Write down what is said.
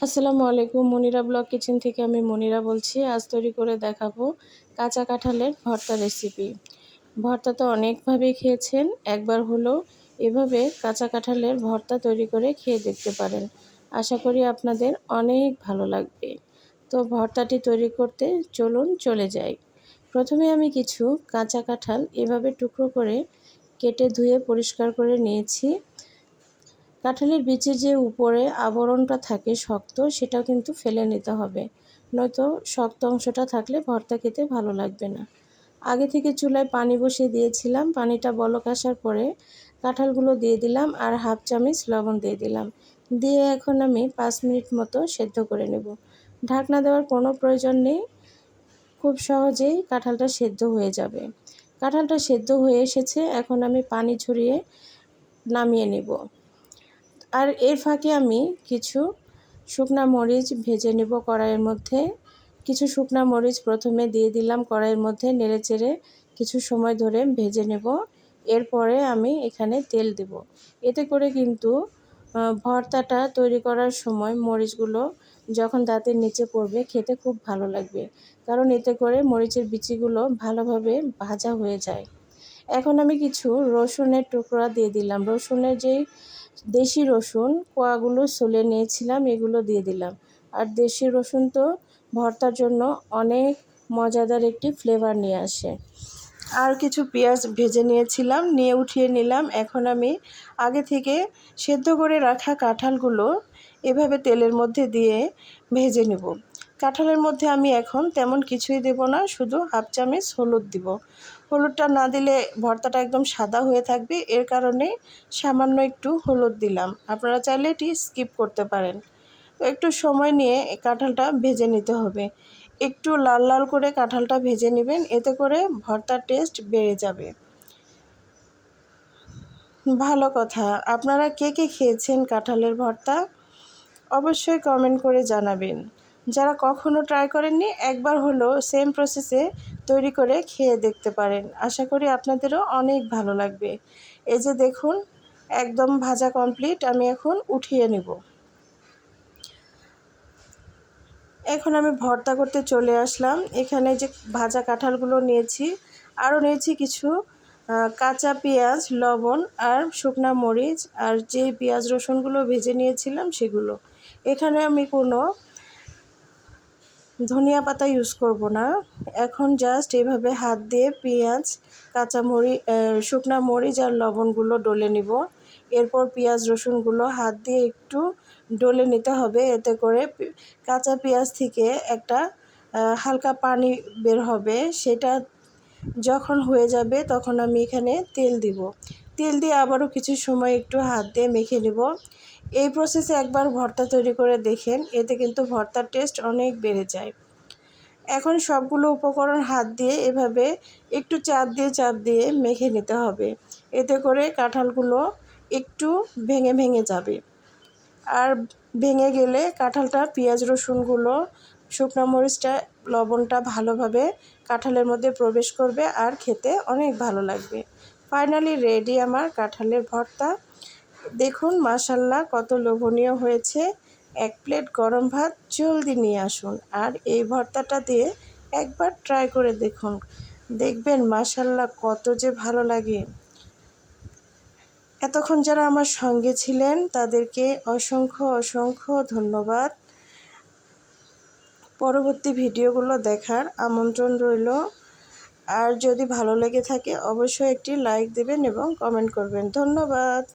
আসসালামু আলাইকুম, Monira blog kitchen থেকে আমি মনিরা বলছি। আজ তৈরি করে দেখাবো কাঁচা কাঁঠালের ভর্তা রেসিপি। ভর্তা তো অনেকভাবেই খেয়েছেন, একবার হলো এভাবে কাঁচা কাঁঠালের ভর্তা তৈরি করে খেয়ে দেখতে পারেন। আশা করি আপনাদের অনেক ভালো লাগবে। তো ভর্তাটি তৈরি করতে চলুন চলে যাই। প্রথমে আমি কিছু কাঁচা কাঁঠাল এভাবে টুকরো করে কেটে ধুয়ে পরিষ্কার করে নিয়েছি। কাঁঠালের বীজের যে উপরে আবরণটা থাকে শক্ত, সেটাও কিন্তু ফেলে নিতে হবে। নয়তো শক্ত অংশটা থাকলে ভর্তা খেতে ভালো লাগবে না। আগে থেকে চুলায় পানি বসিয়ে দিয়েছিলাম। পানিটা বলক আসার পরে কাঁঠালগুলো দিয়ে দিলাম আর হাফ চামচ লবণ দিয়ে দিলাম। দিয়ে এখন আমি পাঁচ মিনিট মতো সেদ্ধ করে নেব। ঢাকনা দেওয়ার কোনো প্রয়োজন নেই। খুব সহজেই কাঁঠালটা সেদ্ধ হয়ে যাবে। কাঁঠালটা সেদ্ধ হয়ে এসেছে। এখন আমি পানি ছড়িয়ে নামিয়ে নেব। আর এর ফাঁকে আমি কিছু শুকনা মরিচ ভেজে নেব কড়াইয়ের মধ্যে। কিছু শুকনা মরিচ প্রথমে দিয়ে দিলাম কড়াইয়ের মধ্যে, নেড়েচেড়ে কিছু সময় ধরে ভেজে নেব। এরপরে আমি এখানে তেল দেব। এতে করে কিন্তু ভর্তাটা তৈরি করার সময় মরিচগুলো যখন দাঁতের নিচে পড়বে, খেতে খুব ভালো লাগবে। কারণ এতে করে মরিচের বিচিগুলো ভালোভাবে ভাজা হয়ে যায়। এখন আমি কিছু রসুনের টুকরা দিয়ে দিলাম। রসুনের যেই দেশি রসুন, কোয়াগুলো সলে নিয়েছিলাম, এগুলো দিয়ে দিলাম। আর দেশি রসুন তো ভর্তার জন্য অনেক মজাদার একটি ফ্লেভার নিয়ে আসে। আর কিছু পেঁয়াজ ভেজে নিয়েছিলাম, নিয়ে উঠিয়ে নিলাম। এখন আমি আগে থেকে সেদ্ধ করে রাখা কাঁঠালগুলো এভাবে তেলের মধ্যে দিয়ে ভেজে নেব। কাঁঠালের মধ্যে আমি এখন তেমন কিছুই দেব না, শুধু হাফ চামচ হলুদ দিব। হলুদটা না দিলে ভর্তাটা একদম সাদা হয়ে থাকবে, এর কারণে সামান্য একটু হলুদ দিলাম। আপনারা চাইলে এটি স্কিপ করতে পারেন। তো একটু সময় নিয়ে কাঁঠালটা ভেজে নিতে হবে। একটু লাল লাল করে কাঁঠালটা ভেজে নেবেন, এতে করে ভর্তার টেস্ট বেড়ে যাবে। ভালো কথা, আপনারা কে কে খেয়েছেন কাঁঠালের ভর্তা? অবশ্যই কমেন্ট করে জানাবেন। যারা কখনো ট্রাই করেননি, একবার হলো সেম প্রসেসে তৈরি করে খেয়ে দেখতে পারেন। আশা করি আপনাদেরও অনেক ভালো লাগবে। এই যে দেখুন, একদম ভাজা কমপ্লিট আমি এখন উঠিয়ে নেব। এখন আমি ভর্তা করতে চলে আসলাম। এখানে যে ভাজা কাঁঠালগুলো নিয়েছি, আরও নিয়েছি কিছু কাঁচা পেঁয়াজ, লবণ আর শুকনা মরিচ আর যে পেঁয়াজ রসুনগুলো ভেজে নিয়েছিলাম সেগুলো। এখানে আমি কোনো ধনিয়া পাতা ইউজ করব না। এখন জাস্ট এভাবে হাত দিয়ে পেঁয়াজ, কাঁচা মরি শুকনা মরিচ আর লবণগুলো ডলে নিব। এরপর পেঁয়াজ, রসুনগুলো হাত দিয়ে একটু ডলে নিতে হবে। এতে করে কাঁচা পেঁয়াজ থেকে একটা হালকা পানি বের হবে। সেটা যখন হয়ে যাবে তখন আমি এখানে তেল দিব। তেল দিয়ে আবারও কিছু সময় একটু হাত দিয়ে মেখে নেব। এই প্রসেসে একবার ভর্তা তৈরি করে দেখেন, এতে কিন্তু ভর্তার টেস্ট অনেক বেড়ে যায়। এখন সবগুলো উপকরণ হাত দিয়ে এভাবে একটু চাপ দিয়ে চাপ দিয়ে মেখে নিতে হবে। এতে করে কাঁঠালগুলো একটু ভেঙে ভেঙে যাবে। আর ভেঙে গেলে কাঁঠালটা, পেঁয়াজ, রসুনগুলো, শুকনো মরিচটা, লবণটা ভালোভাবে কাঁঠালের মধ্যে প্রবেশ করবে আর খেতে অনেক ভালো লাগবে। ফাইনালি রেডি আমার কাঁঠালের ভর্তা। দেখুন মাসাল্লাহ কত লোভনীয় হয়েছে। এক প্লেট গরম ভাত জলদি নিয়ে আসুন। আর এই ভর্তাটা দিয়ে একবার ট্রাই করে দেখুন। দেখবেন মাসাল্লাহ কত যে ভালো লাগে। এতক্ষণ যারা আমার সঙ্গে ছিলেন, তাদেরকে অসংখ্য অসংখ্য ধন্যবাদ। পরবর্তী ভিডিওগুলো দেখার আমন্ত্রণ রইল। আর যদি ভালো লেগে থাকে অবশ্যই একটি লাইক দেবেন এবং কমেন্ট করবেন। ধন্যবাদ।